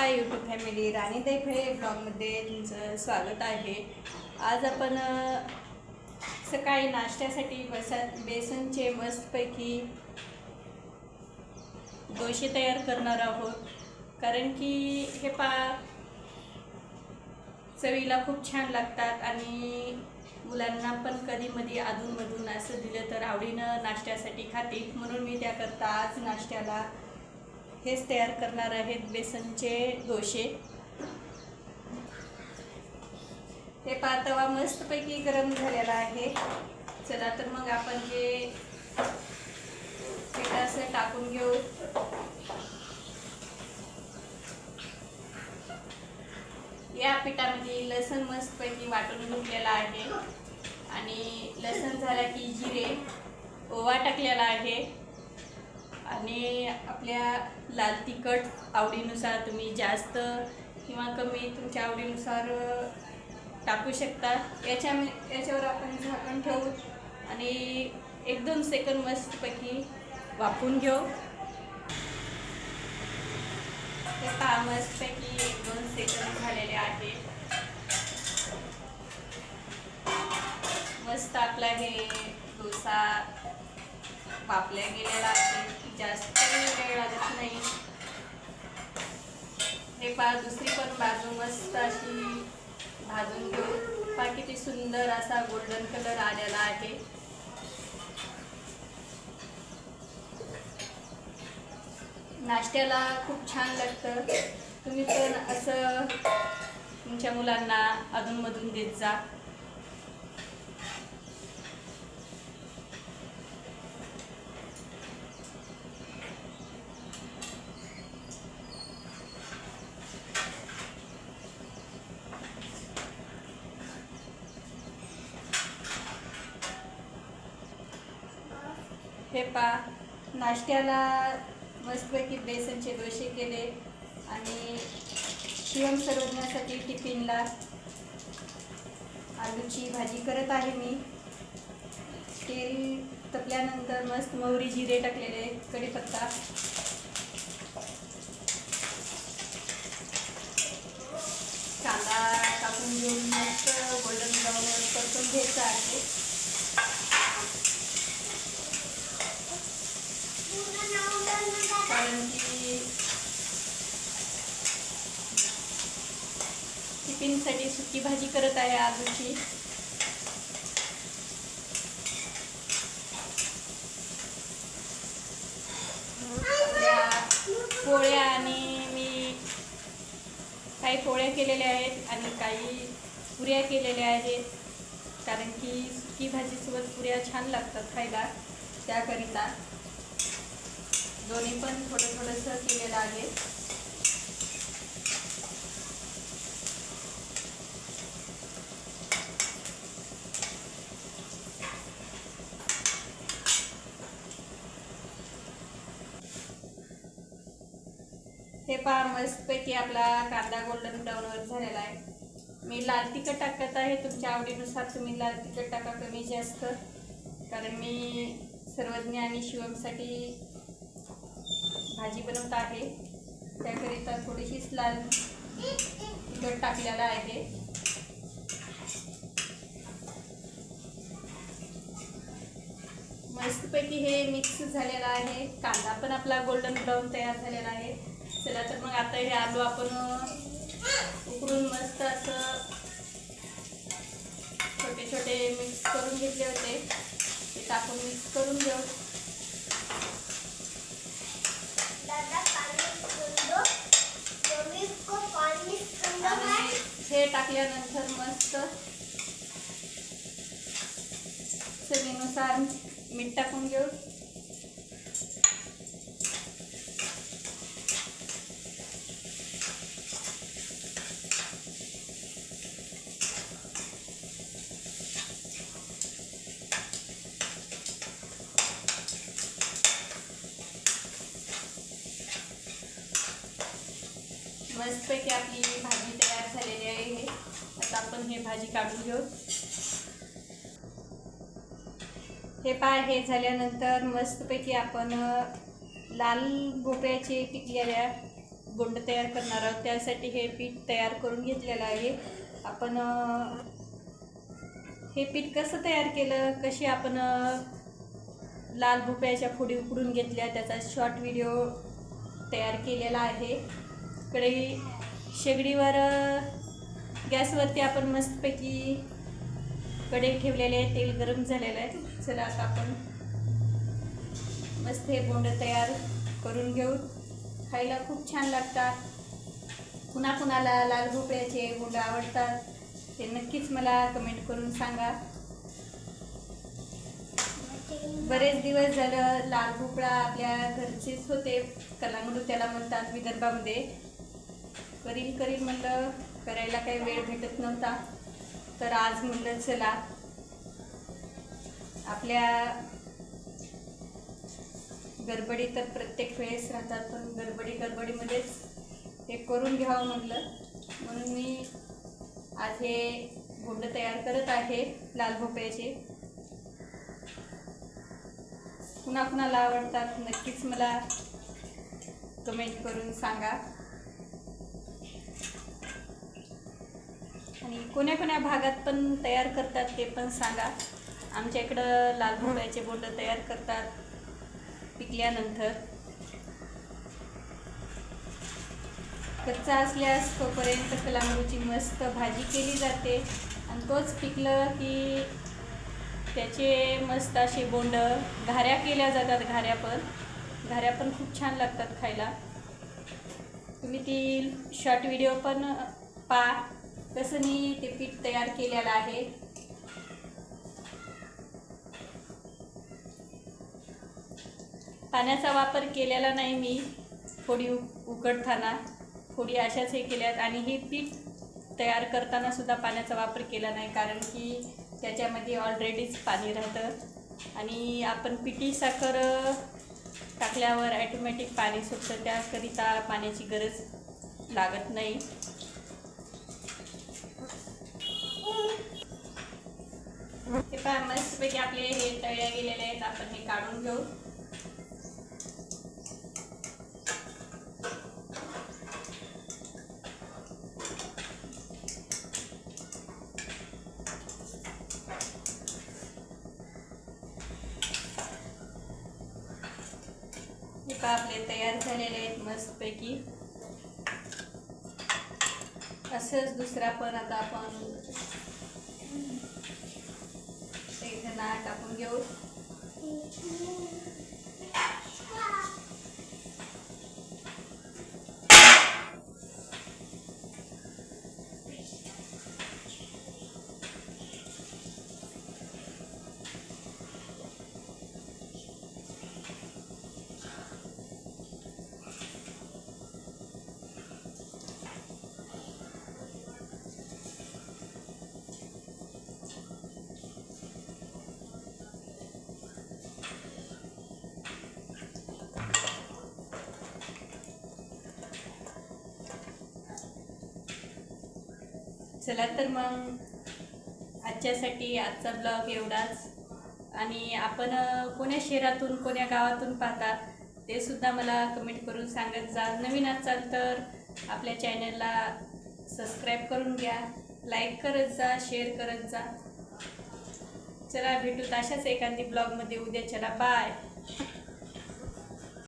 नमस्कार YouTube family राणी फळे ब्लॉगमध्ये तुमचं स्वागत आहे. आज आपण सकाळी नाश्त्यासाठी बसा बेसनचे मस्तपैकी डोसे तयार करणार आहोत. कारण की हे पा चवीला खूप छान लागतात आणि मुलांना पण कधीमधी अधूनमधून असं दिलं तर आवडीनं नाश्त्यासाठी खातील म्हणून मी त्याकरता आज नाश्त्याला हेच तयार करणार आहेत बेसनचे डोसे. हे पातवा मस्तपैकी गरम झालेला आहे. चला तर मग आपण हे असं टाकून घेऊ. या पिठामध्ये लसण मस्तपैकी वाटून घेतलेला आहे. आणि लसण झाला की जिरे ओवा टाकलेला आहे. आणि आपल्या लाल तिखट आवडीनुसार तुम्ही जास्त किंवा कमी तुमच्या आवडीनुसार टाकू शकता. याच्या याच्यावर आपण झाकण ठेवू आणि एक दोन सेकंद मस्तपैकी वाफून घेऊ. हे पहा मस्तपैकी एक दोन सेकंद झालेले आहे मस्त आपला हे डोसा पापल्या गेलेला आहे जास्त वेळ लागत नाही. हे पहा दुसरी पण बाजू मस्त अशी भाजून घेऊ पा किती सुंदर असा गोल्डन कलर आलेला आहे. नाश्त्याला खूप छान लागतं. तुम्ही पण असं तुमच्या मुलांना अधूनमधून देत जा. हे पा. नाश्त्याला मस्तपैकी बेसनचे डोसे केले आणि शिवम सर्वज्ञासाठी टिफिनला आलूची भाजी करत आहे मी. तेल तपल्यानंतर मस्त मोहरी जिरे टाकलेले कढीपत्ता कांदा टाकून घेऊन मस्त गोल्डन ब्राऊन परतून घ्यायचा आहे कारण की टिफिनसाठी सुकी भाजी करत आहे आलूची पोळ्या आणि मी काही पोळ्या केलेल्या आहेत आणि काही पुऱ्या केलेल्या आहेत. कारण की सुकी भाजीसोबत पुऱ्या छान लागतात खायला त्याकरिता. दोन्ही पण थोडं थोडंसं केलेलं आहे. पहा मस्तपैकी आपला कांदा गोल्डन ब्राऊनवर झालेला आहे. मी लाल तिखट टाकत आहे. तुमच्या आवडीनुसार तुम्ही लाल तिखट टाका कमी जास्त. कारण मी सर्वज्ञ आणि शिवमसाठी भाजी बनवत आहे. त्याकरिता थोडीशीच लाल तिखट टाकलेला आहे. मस्तपैकी हे मिक्स झालेलं आहे. कांदा पण आपला गोल्डन ब्राऊन तयार झालेला आहे. चला तर मग आता हे आलू आपण उकळून मस्त असं छोटे छोटे मिक्स करून घेतले होते. ते टाकून मिक्स करून घेऊ. हे टाकल्यानंतर मस्त चवीनुसार मीठ टाकून घेऊ. मस्तपैकी आपली भाजी तयार झालेली आहे. आता आपण हे भाजी काढून घेऊ. हे पाय हे झाल्यानंतर मस्तपैकी आपण लाल भोपळ्याचे पिकलेल्या गोंड तयार करणार आहोत. त्यासाठी हे पीठ तयार करून घेतलेलं आहे. आपण हे पीठ कसं तयार केलं कशी आपण लाल भोपळ्याच्या फोडी उकडून घेतल्या त्याचा शॉर्ट व्हिडिओ तयार केलेला आहे. कढई शेगडीवर गॅसवरती आपण मस्तपैकी कढई ठेवलेले आहे तेल गरम झालेलं आहे. चला आता आपण मस्त हे बोंड तयार करून घेऊ. खायला खूप छान लागतात. कुणा कुणाला लाल भोपळ्याचे बोंड आवडतात. ते नक्कीच मला कमेंट करून सांगा. बरेच दिवस झालं लाल भोपळा आपल्या घरचेच होते. कलांगडू त्याला म्हणतात विदर्भामध्ये. करील करील म्हणलं करायला काही वेळ भेटत नव्हता. तर आज म्हणलं चला. आपल्या गडबडी तर प्रत्येक वेळेस राहतात पण गडबडी गडबडीमध्येच हे करून घ्यावं म्हटलं म्हणून मी आज हे बोंड तयार करत आहे लाल भोपळ्याचे. कुणाकुणाला आवडतात नक्कीच मला कमेंट करून सांगा. आणि कोण्या कोण्या भागात पण तयार करतात ते पण सांगा. आमच्या इकडं लाल भोपळ्याचे बोंड तयार करतात पिकल्यानंतर. कच्चा असल्यास तोपर्यंत कलांगूची मस्त भाजी केली जाते. आणि तोच पिकलं की त्याचे मस्त असे बोंड घाऱ्या केल्या जातात घाऱ्या पण. घाऱ्या पण खूप छान लागतात खायला. तुम्ही ती शॉर्ट व्हिडिओ पण पा. कसं मी ते पीठ तयार केलेलं आहे. पाण्याचा वापर केलेला नाही मी फोडी उकडताना. फोडी अशाच हे केल्यात आणि हे पीठ तयार करताना सुद्धा पाण्याचा वापर केला नाही कारण की त्याच्यामध्ये ऑलरेडीच पाणी राहतं. आणि आपण पिठी साखर टाकल्यावर ॲटोमॅटिक पाणी सुटतं. त्याकरिता पाण्याची गरज लागत नाही. हे पहा मस्तपैकी आपले हे तळ्या गेलेले आहेत आपण हे काढून घेऊ. आपले तयार झालेले आहेत मस्तपैकी. असंच दुसरा पण आता आपण एक टाकून घेऊ. चला तर मग आजच्यासाठी आजचा ब्लॉग एवढाच. आणि आपण कोण्या शहरातून कोण्या गावातून पाहतात ते सुद्धा मला कमेंट करून सांगत जा. नवीन असाल तर आपल्या चॅनलला सबस्क्राईब करून घ्या. लाईक करत जा शेअर करत जा. चला भेटूत अशाच एखादी ब्लॉगमध्ये उद्या चला. बाय